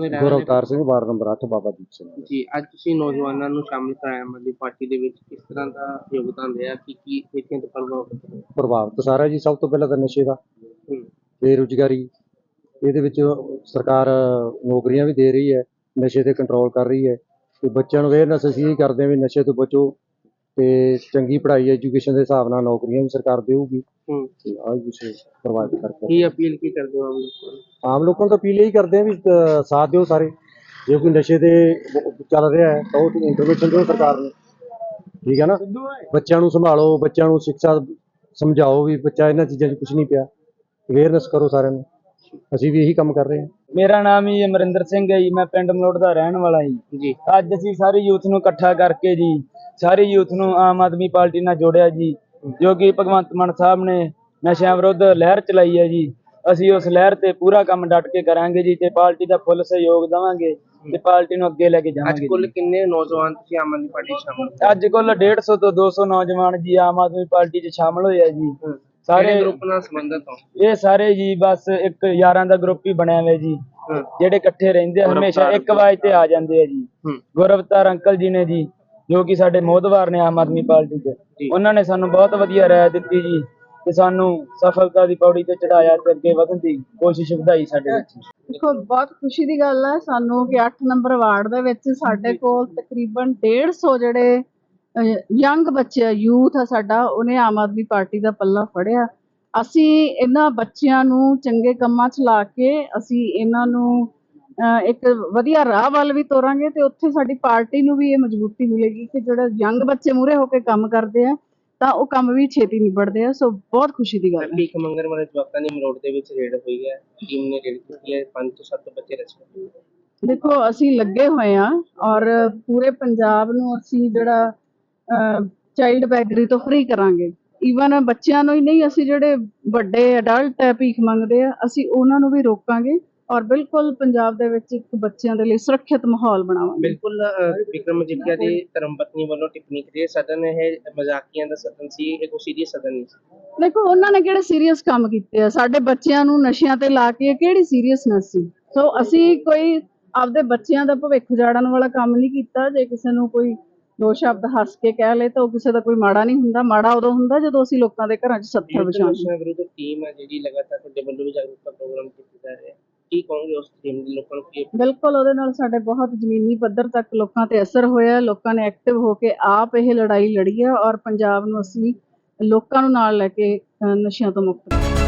ਦੇ ਰਹਿਣ ਵਾਲੇ ਸਿੰਘ ਵਾਰਡ ਨੰਬਰ 8 ਬਾਬਾ ਦੀਪ ਸਿੰਘ ਜੀ ਅੱਜ ਤੁਸੀਂ ਨੌਜਵਾਨਾਂ ਨੂੰ ਸ਼ਾਮਿਲ ਕਰਾਇਆ ਆਦਮੀ ਪਾਰਟੀ ਦੇ ਵਿੱਚ ਕਿਸ ਤਰ੍ਹਾਂ ਦਾ ਯੋਗਦਾਨ ਰਿਹਾ ਕੀ ਕੀ ਨੀਤੀਆਂ ਤੇ ਪ੍ਰਭਾਵਿਤ ਹੋਏ ਪ੍ਰਭਾਵਿਤ ਸਾਰਾ ਜੀ ਸਭ ਤੋਂ ਪਹਿਲਾਂ ਤਾਂ ਨਸ਼ੇ ਦਾ। ਹੂੰ। ਬੇਰੁਜ਼ਗਾਰੀ ਇਹਦੇ ਵਿੱਚ ਸਰਕਾਰ ਨੌਕਰੀਆਂ ਵੀ ਦੇ ਰਹੀ ਹੈ ਨਸ਼ੇ ਤੇ ਕੰਟਰੋਲ ਕਰ ਰਹੀ ਹੈ। ਤੇ ਬੱਚਿਆਂ ਨੂੰ ਅਵੇਅਰਨੈਸ ਅਸੀਂ ਇਹ ਕਰਦੇ ਹਾਂ ਵੀ ਨਸ਼ੇ ਤੋਂ ਬਚੋ। ਤੇ ਚੰਗੀ ਪੜ੍ਹਾਈ ਐਜੂਕੇਸ਼ਨ ਦੇ ਹਿਸਾਬ ਨਾਲ ਨੌਕਰੀਆਂ ਵੀ ਸਰਕਾਰ ਦੇਊਗੀ। ਹੂੰ। ਤੇ ਆਹ ਕੁਛ ਪ੍ਰਭਾਵਿਤ ਕਰਕੇ। ਕੀ ਅਪੀਲ ਕੀ ਕਰਦੇ ਹੋ ਆਮ ਲੋਕਾਂ ਨੂੰ? ਆਮ ਲੋਕਾਂ ਨੂੰ ਤਾਂ ਅਪੀਲ ਇਹੀ ਕਰਦੇ ਆ ਵੀ ਸਾਥ ਦਿਓ ਸਾਰੇ। ਜੇ ਕੋਈ ਨਸ਼ੇ ਤੇ ਚੱਲ ਰਿਹਾ ਹੈ ਤਾਂ ਉਹ ਇੰਟਰਵੈਂਸ਼ਨ ਦਿਓ ਸਰਕਾਰ ਨੂੰ। ਠੀਕ ਹੈ ਨਾ? ਬੱਚਿਆਂ ਨੂੰ ਸੰਭਾਲੋ ਬੱਚਿਆਂ ਨੂੰ ਸਿੱਖਿਆ ਸਮਝਾਓ ਵੀ ਬੱਚਾ ਇਹਨਾਂ ਚੀਜ਼ਾਂ 'ਚ ਕੁਝ ਨਹੀਂ ਪਿਆ। ਅਵੇਅਰਨੈਸ ਕਰੋ ਸਾਰਿਆਂ ਨੂੰ। ਅਸੀਂ ਵੀ ਇਹੀ ਕੰਮ ਕਰ ਰਹੇ ਹਾਂ। ਮੇਰਾ ਨਾਮ ਹੀ ਅਮਰਿੰਦਰ ਸਿੰਘ ਹੈ ਜੀ ਮੈਂ ਪਿੰਡ ਮਲੋਟ ਦਾ ਰਹਿਣ ਵਾਲਾ ਜੀ। ਜੀ। ਅੱਜ ਅਸੀਂ ਸਾਰੇ ਯੂਥ ਨੂੰ ਇਕੱਠਾ ਕਰਕੇ ਜੀ ਸਾਰੇ ਯੂਥ ਨੂੰ ਆਮ ਆਦਮੀ ਪਾਰਟੀ ਨਾਲ ਜੋੜਿਆ ਜੀ ਜੋ ਕਿ ਭਗਵੰਤ ਮਾਨ ਸਾਹਿਬ ਨੇ ਨਸ਼ਿਆਂ ਵਿਰੁੱਧ ਲਹਿਰ ਚਲਾਈ ਹੈ ਜੀ। ਅਸੀਂ ਉਸ ਲਹਿਰ ਤੇ ਪੂਰਾ ਕੰਮ ਡਟ ਕੇ ਕਰਾਂਗੇ ਜੀ ਤੇ ਪਾਰਟੀ ਦਾ ਫੁੱਲ ਸਹਿਯੋਗ ਦੇਵਾਂਗੇ ਤੇ ਪਾਰਟੀ ਨੂੰ ਅੱਗੇ ਲੈ ਕੇ ਅੱਜ ਜਾਵਾਂਗੇ ਕੁੱਲ ਜੀ। ਕਿੰਨੇ ਨੌਜਵਾਨ ਤੁਸੀਂ ਆਮ ਆਦਮੀ ਪਾਰਟੀ ਸ਼ਾਮਿਲ ਅੱਜ ਕੁੱਲ 150 ਤੋਂ 200 ਨੌਜਵਾਨ ਜੀ ਆਮ ਆਦਮੀ ਪਾਰਟੀ 'ਚ ਸ਼ਾਮਲ ਹੋਏ ਆ ਜੀ। ਸਾਰੇ ਗਰੁੱਪ ਨਾਲ ਸੰਬੰਧਿਤ ਹੋ? ਇਹ ਸਾਰੇ ਜੀ ਬਸ ਇੱਕ ਯਾਰਾਂ ਦਾ ਗਰੁੱਪ ਹੀ ਬਣਿਆ ਹੋਇਆ ਜੀ। ਜਿਹੜੇ ਇਕੱਠੇ ਰਹਿੰਦੇ ਆ ਹਮੇਸ਼ਾ ਇੱਕ ਆਵਾਜ਼ ਤੇ ਆ ਜਾਂਦੇ ਆ ਜੀ। ਗੁਰਵਤਾਰ ਅੰਕਲ ਜੀ ਨੇ ਜੀ ਜੋ ਕਿ ਸਾਡੇ ਮੋਹਦਵਾਰ ਨੇ ਆਮ ਆਦਮੀ ਪਾਰਟੀ 'ਚ। ਉਹਨਾਂ ਨੇ ਸਾਨੂੰ ਬਹੁਤ ਵਧੀਆ ਰਾਏ ਦਿੱਤੀ ਜੀ ਤੇ ਸਾਨੂੰ ਸਫਲਤਾ ਦੀ ਪੌੜੀ ਤੇ ਚੜਾਇਆ ਤੇ ਅੱਗੇ ਵਧਣ ਦੀ ਕੋਸ਼ਿਸ਼ ਵਧਾਈ ਸਾਡੇ ਵਿੱਚ। ਦੇਖੋ ਬਹੁਤ ਖੁਸ਼ੀ ਦੀ ਗੱਲ ਹੈ ਸਾਨੂੰ ਕਿ 8 ਨੰਬਰ ਵਾਰਡ ਦੇ ਵਿੱਚ ਸਾਡੇ ਕੋਲ ਤਕਰੀਬਨ 150 ਜਿਹੜੇ ਯੰਗ ਬੱਚੇ ਯੂਥ ਆ ਸਾਡਾ ਉਹਨੇ ਆਮ ਆਦਮੀ ਪਾਰਟੀ ਦਾ ਪੱਲਾ ਫੜਿਆ। ਅਸੀਂ ਇਹਨਾਂ ਬੱਚਿਆਂ ਨੂੰ ਚੰਗੇ ਕੰਮਾਂ 'ਚ ਲਾ ਕੇ ਅਸੀਂ ਇਹਨਾਂ ਨੂੰ ਇੱਕ ਵਧੀਆ ਰਾਹ ਵੱਲ ਵੀ ਤੋਰਾਂਗੇ ਤੇ ਉੱਥੇ ਸਾਡੀ ਪਾਰਟੀ ਨੂੰ ਵੀ ਇਹ ਮਜ਼ਬੂਤੀ ਮਿਲੇਗੀ ਕਿ ਜਿਹੜੇ ਯੰਗ ਬੱਚੇ ਮੂਰੇ ਹੋ ਕੇ ਕੰਮ ਕਰਦੇ ਆ ਤਾਂ ਉਹ ਕੰਮ ਵੀ ਛੇਤੀ ਨਿਬੜਦੇ ਆ। ਸੋ ਬਹੁਤ ਖੁਸ਼ੀ ਦੀ ਗੱਲ ਹੈ। ਭੀਖ ਮੰਗਣ ਵਾਲੇ ਜਵਾਕਾਂ ਦੀ ਮਰੋੜ ਦੇ ਵਿੱਚ ਰੇਡ ਹੋਈ ਹੈ। ਟੀਮ ਨੇ ਰੇਡ ਕੀਤੀ ਹੈ। 5 ਤੋਂ 7 ਬੱਚੇ ਰੈਸਕਿਊ ਦੇਖੋ ਅਸੀਂ ਲੱਗੇ ਹੋਏ ਆ ਔਰ ਪੂਰੇ ਪੰਜਾਬ ਨੂੰ ਅਸੀਂ ਜਿਹੜਾ ਚਾਈਲਡ ਬੈਗਰੀ ਤੋਂ ਫ੍ਰੀ ਕਰਾਂਗੇ। ਈਵਨ ਬੱਚਿਆਂ ਨੂੰ ਹੀ ਨਹੀਂ ਅਸੀਂ ਜਿਹੜੇ ਵੱਡੇ ਅਡਲਟ ਹੈ ਭੀਖ ਮੰਗਦੇ ਆ ਅਸੀਂ ਉਹਨਾਂ ਨੂੰ ਵੀ ਰੋਕਾਂਗੇ ਔਰ ਬਿਲਕੁਲ ਪੰਜਾਬ ਦੇ ਵਿੱਚ ਇੱਕ ਬੱਚਿਆਂ ਦੇ ਲਈ ਸੁਰੱਖਿਅਤ ਮਾਹੌਲ ਬਣਾਵਾਂਗੇ। ਬਿਲਕੁਲ ਵਿਕਰਮ ਮਜੀਠੀਆ ਦੀ ਧਰਮ ਪਤਨੀ ਵੱਲੋਂ ਟਿੱਪਣੀ ਕੀਤੀ ਸਦਨ ਇਹ ਮਜ਼ਾਕੀਆਂ ਦਾ ਸਦਨ ਸੀ ਇਹ ਕੋਈ ਸੀਰੀਅਸ ਸਦਨ ਨਹੀਂ ਸੀ। ਦੇਖੋ ਉਹਨਾਂ ਨੇ ਕਿਹੜੇ ਸੀਰੀਅਸ ਕੰਮ ਕੀਤੇ ਆ? ਸਾਡੇ ਬੱਚਿਆਂ ਨੂੰ ਨਸ਼ਿਆਂ ਤੇ ਲਾ ਕੇ ਕਿਹੜੀ ਸੀਰੀਅਸਨੈਸ ਸੀ? ਸੋ ਅਸੀਂ ਕੋਈ ਆਪਦੇ ਬੱਚਿਆਂ ਦਾ ਭਵਿੱਖ ਉਜਾੜਨ ਵਾਲਾ ਕੰਮ ਨਹੀਂ ਕੀਤਾ। ਜੇ ਕਿਸੇ ਨੂੰ ਕੋਈ ਦੋ ਸ਼ਬਦ ਹੱਸ ਕੇ ਕਹਿ ਲੇ ਤਾਂ ਉਹ ਕਿਸੇ ਦਾ ਕੋਈ ਮਾੜਾ ਨਹੀਂ ਹੁੰਦਾ ਮਾੜਾ ਉਦੋਂ ਹੁੰਦਾ ਜਦੋਂ ਅਸੀਂ ਲੋਕਾਂ ਦੇ ਘਰਾਂ 'ਚ ਸੱਥਰ ਯੁੱਧ ਵਿਛਾਉਂਦੇ ਨਸ਼ਿਆਂ ਵਿਰੁੱਧ ਟੀਮ ਹੈ ਜਿਹੜੀ ਲਗਾਤਾਰ ਤੁਹਾਡੇ ਵੱਲੋਂ ਵੀ ਜਾਗਰੂਕਤਾ ਪ੍ਰੋਗਰਾਮ ਕੀਤੇ ਜਾ ਰਹੇ ਹੈ। ਕੀ ਕਹੋਗੇ ਉਸ ਟੀਮ ਦੇ ਲੋਕਾਂ ਨੂੰ? ਕੀ ਬਿਲਕੁਲ ਉਹਦੇ ਨਾਲ ਸਾਡੇ ਬਹੁਤ ਜ਼ਮੀਨੀ ਪੱਧਰ ਤੱਕ ਲੋਕਾਂ ਤੇ ਅਸਰ ਹੋਇਆ ਲੋਕਾਂ ਨੇ ਐਕਟਿਵ ਹੋ ਕੇ ਆਪ ਇਹ ਲੜਾਈ ਲੜੀ ਹੈ ਔਰ ਪੰਜਾਬ ਨੂੰ ਅਸੀਂ ਲੋਕਾਂ ਨੂੰ ਨਾਲ ਲੈ ਕੇ ਨਸ਼ਿਆਂ ਤੋਂ ਮੁਕਤ